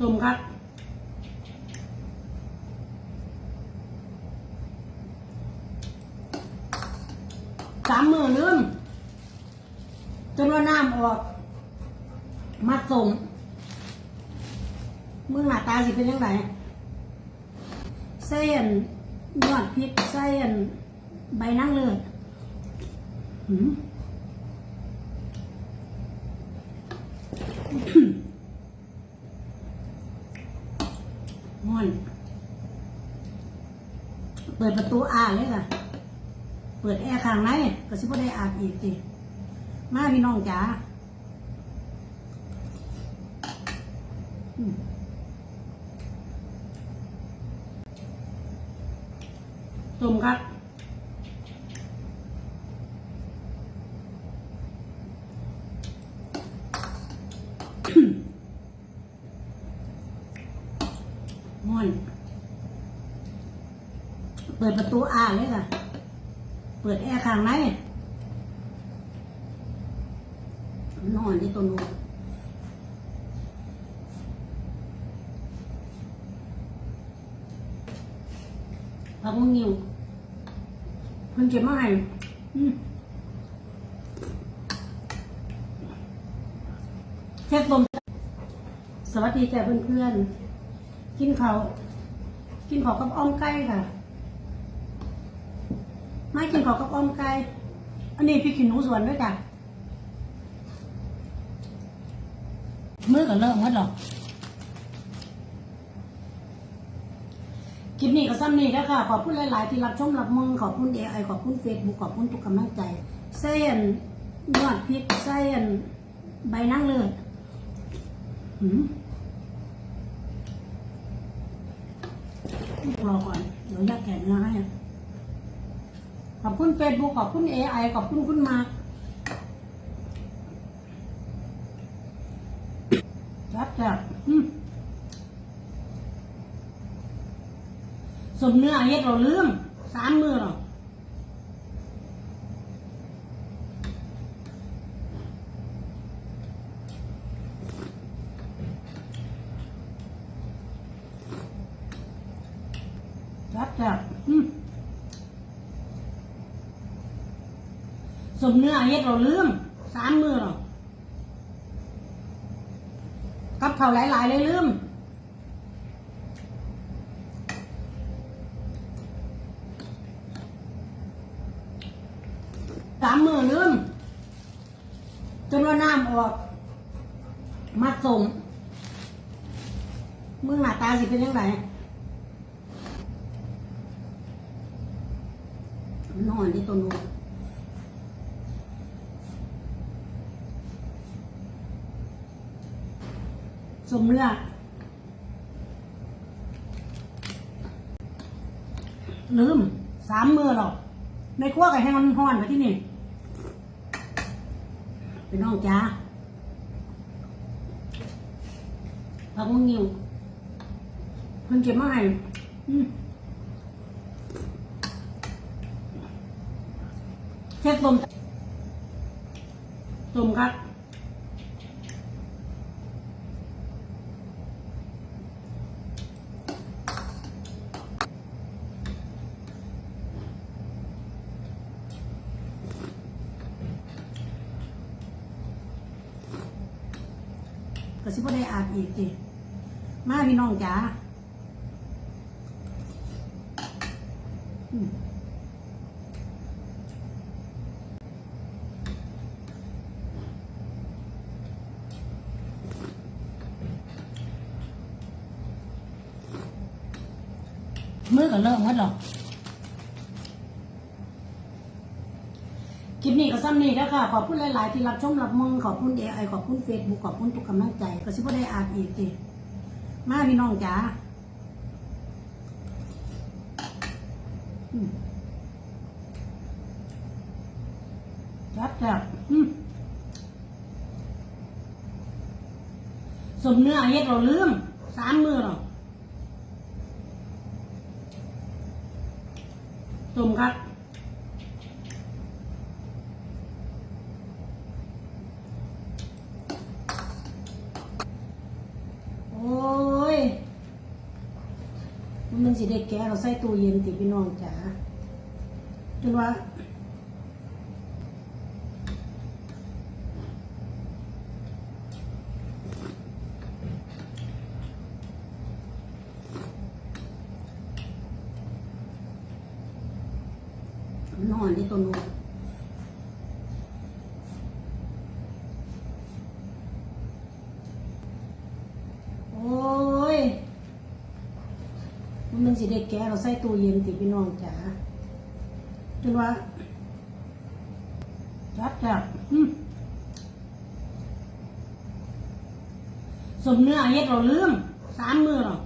ตุ่มครับสามมือลืมจนว่าน้ำออก มาส่งมึงหน้าตาสิเป็นยังไงเส้นยอดพริกเส้นใบนั่งเลือดหืม ม่ อนเปิดประตูอ่านเลยค่ะ เปิดแอร์ข้างในก็สิบ่ได้อาบอีกสิมาพี่น้องจ๋าต้มครับม่อน เปิดประตูอ่านเลยค่ะ เปิดแอร์ข้างในนอนที่ตัวนู้นพักมึงยิวเพิ่นเก็บมาให้อืมแค่ตมสวัสดีจ้ะเพื่อนๆ กินข้าวกินข้าวกับอ้อมไก่ค่ะ ไม่กินข้าวกับอ้อมไก่อันนี้พี่ขี้หนูสวนด้วยจ้ะมือก็เริ่มหมดหรอกคลิปนี้ก็ซ้ำนี้แล้วค่ะ ขอบคุณหลาย ๆ ที่รับชมรับมึงขอบคุณเอไอขอบคุณเฟซบุ๊กขอบคุณทุกกำลังใจ เส้นยอดพริกเส้นใบนั่งเลือดหืมรอก่อน เดี๋ยวยักแกะเนื้อให้ ขอบคุณเฟซบุ๊กขอบคุณเอไอขอบคุณคุณมาคจับจับอืมสมเนื้อเฮ็ดเราลืมสามมือหรอจับจับอืม สมเนื้อเฮ็ดเราลืมสามมือหรอกกับเขาวหลายๆเลยลืมสามมือลืมจนว่าน้ำออก มาส่งมึงหน้าตาสิเป็นยังไงนอนที่ตัวนู้น สมเนื้อลืมสามมือหรอกในครัวกับให้มันห้อนไปที่นี่เป็นน้องจ้าพักมงิวเพิ่นเก็บมาให้อืมแค่ต้มต้มครับ ก็สิบ่ได้อาบอีกสิมาพี่น้องจ๋าอืมมือก็เริ่มหมดหรอกคลิปนี้ก็ซ้ำนี้แล้วค่ะขอบคุณหลาย ๆ ที่รับชมรับมึงขอบคุณเอไอขอบคุณเฟซบุ๊กขอบคุณทุกกำลังใจก็สิบ่ได้อาบอีกสิมาพี่น้องจ๋าจับจับสมเนื้อเฮ็ดเราลืมสามมือหรอกสมครับ โอ้ อ้ย มัน สิได้แกะเราใส่ตู้เย็นติพี่น้องจ๋าจนว่านอนที่ตัวนู้นโอ้ย มันสิได้แก่เราใส่ตู้เย็นติพี่น้องจ๋าจนว่าจัดจ้ะสมเนื้อเฮ็ดเราลืมสามมือหรอ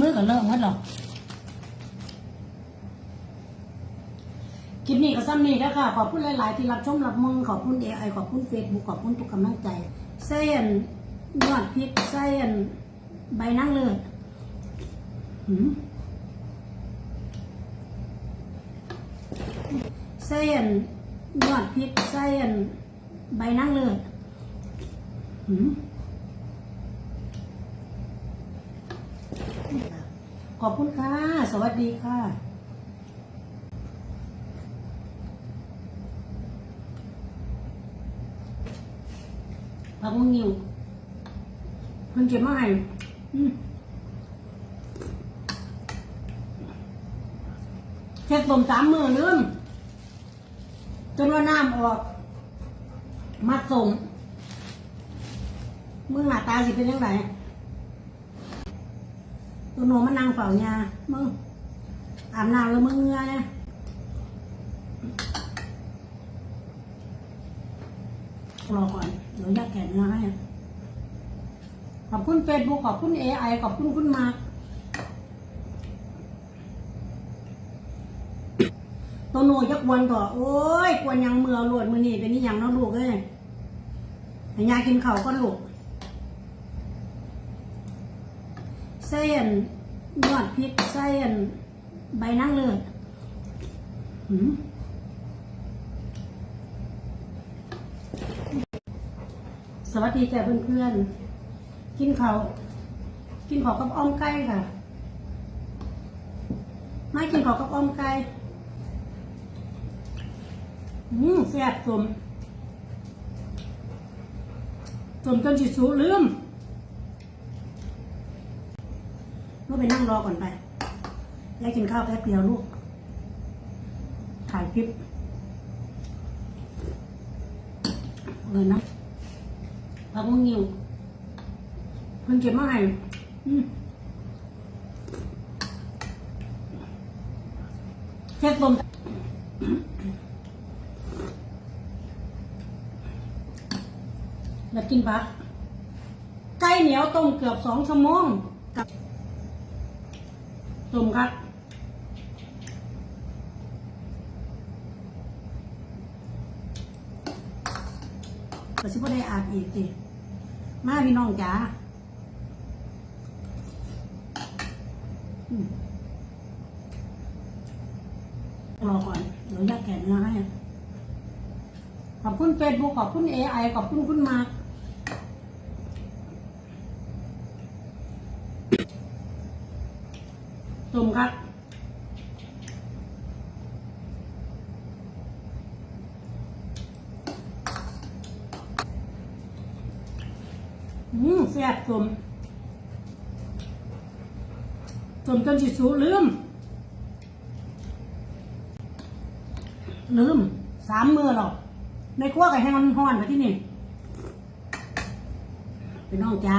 มือก็เริ่มหมดหรอกคลิปนี้ก็ซ้ำนี้แล้วค่ะ ขอบคุณหลาย ๆ ที่รับชมรับมึงขอบคุณเอไอขอบคุณเฟซบุ๊กขอบคุณทุกกำลังใจเส้นยอดพริกเส้น ใบนั่งเลือดหืมเส้นยอดพริกเส้นใบนั่งเลือดหืมขอบคุณค่ะ สวัสดีค่ะผักมึงงิวเพิ่นเก็บมาให้อืม เช็ดต้มสามมือลืมจนว่าน้ำออก มัดส่งมึงหน้าตาสิเป็นยังไงตัวโนมันนั่งเฝ้ายามึงอาบน้ำแล้วมึงเงือเนี่ยรอก่อนเดี๋ยวยากแกะเนื้อให้ ขอบคุณเฟซบุ๊กขอบคุณเอไอขอบคุณคุณมาตัวโนยักวันต่อโอ้ยกวนยังเมือหลวดมือนี่เป็นนี่ยังเนาะลูกเอ้ยให้ยากินเข้าก็ลูกเส้นยอดพริกเส้นใบนั่งเลือดสวัสดีจ้ะเพื่อนๆ กินข้าวกินข้าวกับอ้อมไก่ค่ะ ไม่กินข้าวกับอ้อมไก่อืมแซ่บสมสมจนจิตสูลืมลูกไปนั่งรอก่อนไปยายกินข้าวแป๊บเดียวลูก ถ่ายคลิปเลยนะผักมึงงิว เพิ่นเก็บมาให้อืมแค่ต้มอยากกินผักไก่เหนียวต้มเกือบสองชั่วโมงกับต้มครับก็สิบ่ได้อาบอีกสิมาพี่น้องจ๋าอืม รอก่อนเดี๋ยวยาแกะเนื้อให้ขอบคุณเฟซบุ๊กขอบคุณเอไอขอบคุณคุณมาตุ่มครับอืมแซ่บสม สมจนจิสูลืม ลืมสามมือหรอกในครัวกับแห้งมันห้อนมาที่นี่พี่น้องจ้า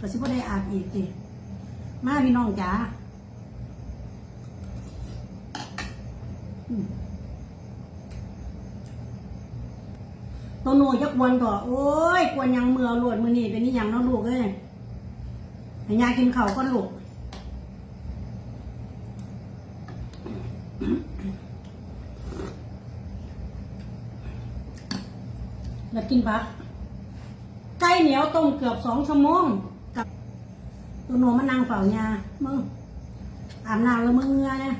ก็สิบ่ได้อาบอีกสิมาพี่น้องจ้าตัวหนูยักวนต่อโอ้ย กวนยังเมือหลวดมือนี่เป็นนี่ยังเนาะลูกเอ้ย ให้ยากินข้าวก็ลูกอยากกินผักไก่เหนียวต้มเกือบสองชั่วโมงกับตัวหนูมันนั่งเฝ้ายามึงอาบน้ำแล้วมึงเหงือเนี่ย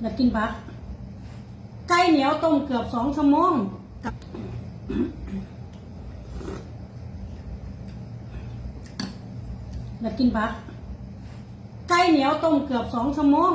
อยากกินผักไก่เหนียวต้มเกือบสองชั่วโมงกับ อยากกินผักไก่เหนียวต้มเกือบสองชั่วโมง